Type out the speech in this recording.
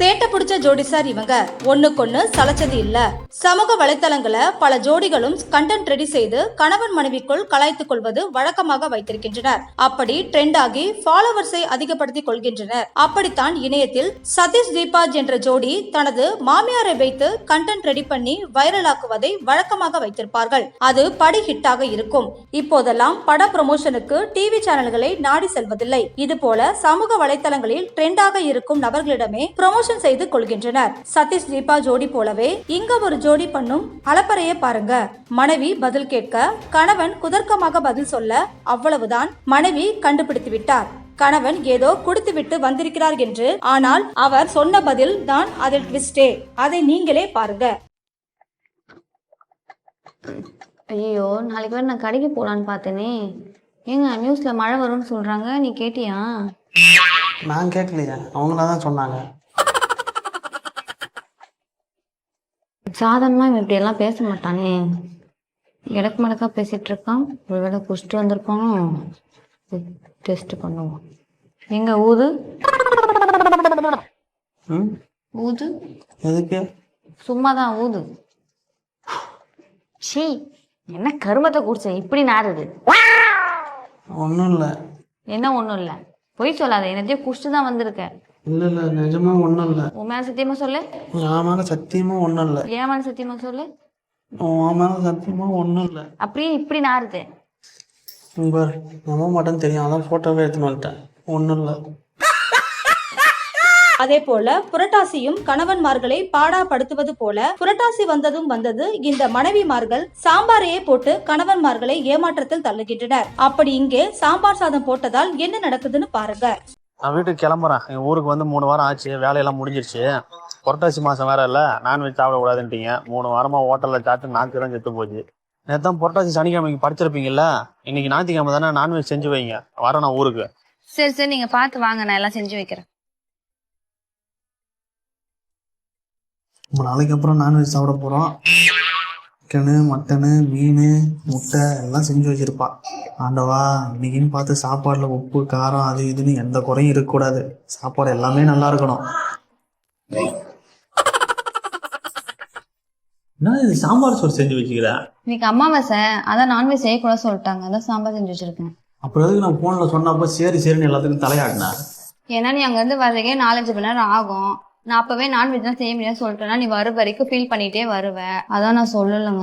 சேட்டை பிடிச்ச ஜோடி சார் இவங்க. ஒண்ணுக்கொண்ணு சளைச்சது இல்ல. சமூக வலைத்தளங்களை பல ஜோடிகளும் கண்டென்ட் ரெடி செய்து கணவன் மனைவிக்குள் கலாய்த்துக் கொள்வது வழக்கமாக வைத்திருக்கின்றனர். அப்படி ட்ரெண்ட் ஆகி ஃபாலோவர்ஸை அதிகப்படுத்திக் கொள்கின்றனர். அப்படித்தான் இணையத்தில் சதீஷ் தீபாஜ் என்ற ஜோடி தனது மாமியாரை வைத்து கண்டென்ட் ரெடி பண்ணி வைரலாக்குவதை வழக்கமாக வைத்திருப்பார்கள். அது படி ஹிட்டாக இருக்கும். இப்போதெல்லாம் பட ப்ரமோஷனுக்கு டிவி சேனல்களை நாடி செல்வதில்லை. இதுபோல சமூக வலைத்தளங்களில் ட்ரெண்டாக இருக்கும் நபர்களிடமே ப்ரமோஷன் செய்து கொள்கின்றனர். சதீஷ் தீபா ஜோடி போலவே இங்க ஒரு ஜோடி பண்ணும் அலப்பறையை பாருங்க. மனைவி பதில் கேட்க கணவன் குதர்க்கமாக பதில் சொல்ல அவ்வளவுதான் மனைவி கண்டுபிடித்து விட்டார். கணவன் ஏதோ குடித்துவிட்டு வந்திருக்கிறார் என்று ஆனால் அவர் சொன்ன பதில் தான் அதில் ட்விஸ்டே அதை நீங்களே பாருங்க. ஐயோ நாளைக்கு வேறு நான் கடைக்கு போகலான்னு பார்த்தேனே. ஏங்க நியூஸில் மழை வரும்னு சொல்கிறாங்க நீ கேட்டியா? நான் கேட்கலையே. அவங்களா தான் சொன்னாங்க. சாதாரணமாக இவன் இப்படியெல்லாம் பேச மாட்டானே. இடக்கு மடக்கா பேசிகிட்டு இருக்கான். ஒருவேளை குடிச்சிட்டு வந்திருப்பானோ டெஸ்ட் பண்ணுவோம். எங்க ஊது? ஊது? எதுக்கு? சும்மா தான் ஊது. ஷீ என்ன கருமத்தை குடிச்ச? இப்படி நாறுது. ஒன்றும் இல்லை. என்ன ஒன்றும் இல்லை? பொய் சொல்லாத என்னத்தையும் குடிச்சிட்டு தான் வந்திருக்க. இல்லை இல்லை நிஜமா ஒன்றும் இல்லை உன் மேலே சத்தியமா சொல்லு. என் மேலே சத்தியமாக ஒன்றும் இல்லை ஏன் மேலே சத்தியமா சொல்லு? உன் மேலே சத்தியமாக ஒன்றும் இல்லை அப்படியே இப்படி நாறுது. பார் நம்ப மாட்டேன்னு தெரியும். அதான் ஃபோட்டோவே எடுத்துன்னு வந்துட்டேன். ஒன்றும் இல்லை அதே போல புரட்டாசியும் கணவன்மார்களை பாடாப்படுத்துவது போல புரட்டாசி வந்ததும் வந்தது இந்த மனைவிமார்கள் சாம்பாரையே போட்டு கணவன்மார்களை ஏமாற்றத்தில் தள்ளுகின்றனர். அப்படி இங்கே சாம்பார் சாதம் போட்டதால் என்ன நடக்குதுன்னு பாருங்க. நான் வீட்டுக்கு கிளம்புறேன். எங்கள் ஊருக்கு வந்து மூணு வாரம் ஆச்சு. வேலையெல்லாம் முடிஞ்சிருச்சு. புரட்டாசி மாதம் வேற இல்லை. நான்வெஜ் சாப்பிடக்கூடாதுன்ட்டீங்க. மூணு வாரமாக ஹோட்டலில் சாப்பிட்டு நாக்கு தான் செத்து போச்சு. நேத்தான் புரட்டாசி சனிக்கிழமைக்கு படிச்சிருப்பீங்கல்ல இன்னைக்கு ஞாயிற்றுக்கிழமை தானே நான்வெஜ் செஞ்சு வைங்க. வரேன் நான் ஊருக்கு. சரி சரி நீங்க பார்த்து வாங்க. நான் எல்லாம் செஞ்சு வைக்கிறேன். நாளைக்கு அப்புறம் நான்வெஜ் சாப்பிட போகிறோம் சிக்கனு மட்டனு மீன் முட்டை எல்லாம் செஞ்சு வச்சிருப்பா. ஆண்டவா இன்னைக்குன்னு பார்த்து சாப்பாடில் உப்பு காரம் அது இதுன்னு எந்த குறையும் இருக்கக்கூடாது. சாப்பாடு எல்லாமே நல்லா இருக்கணும். என்ன இது சாம்பார் சோறு செஞ்சு வச்சுக்கிற? இன்னைக்கு அமாவாசை அதான் நான்வெஜ் செய்யக்கூடாது சொல்லிட்டாங்க. அதான் சாம்பார் செஞ்சு வச்சிருக்கேன். அப்புறம் எதுக்கு நான் ஃபோனில் சொன்னப்போ சரி சரின்னு எல்லாத்துக்கும் தலையாடினேன் ஏன்னா நீ அங்கேருந்து வர்றதுக்கே நாலஞ்சு மணி நேரம் ஆகும். நான் அப்பவே நான்வெஜ் தான் செய்ய முடியாது சொல்லிட்டேன்னா நீ வர வரைக்கும் ஃபீல் பண்ணிட்டே வருவ. அதான் நான் சொல்லலைங்க.